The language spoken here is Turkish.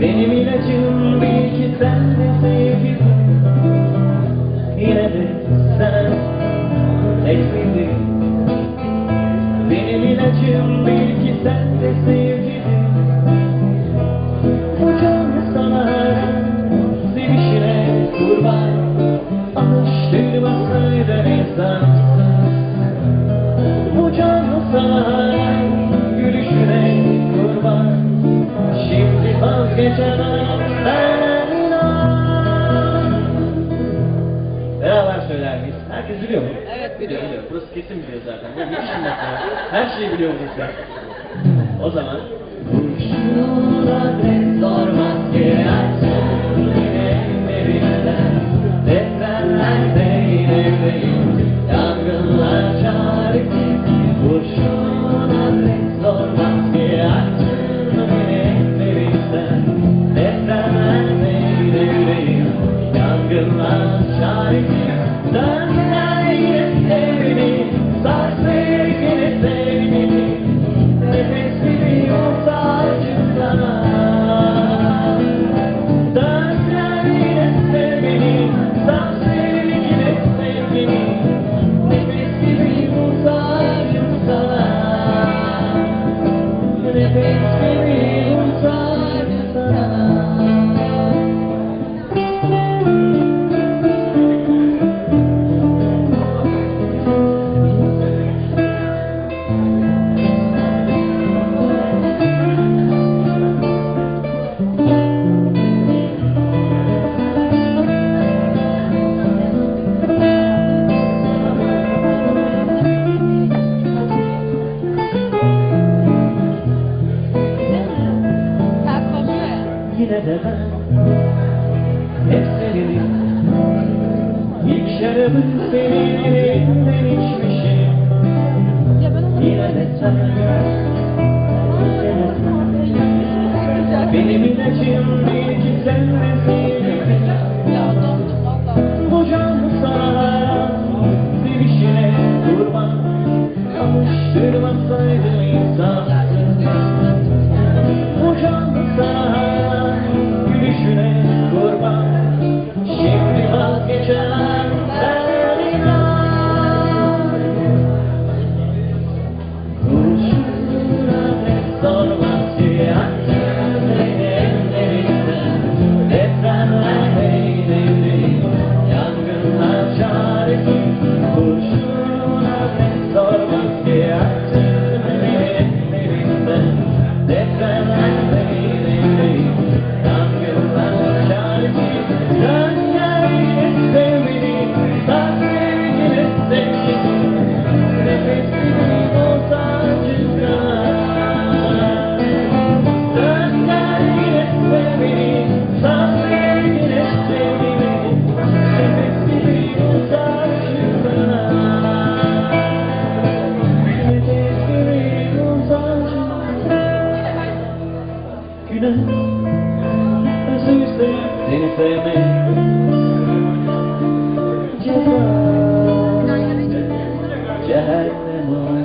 Benim ilacım bil ki sen de sevgim Yine de sen Sessizlik Benim ilacım bil ki sen de sevgim Herkes biliyor mu? Evet biliyor biliyor. Burası kesin biliyor zaten. Bir işin mesela. Her şeyi biliyor burası. O zaman yine de ben. Hep senin ilk şarabın senin elinden içmişim. Yine de sen Benim ilacım bir ki sen Cehennem o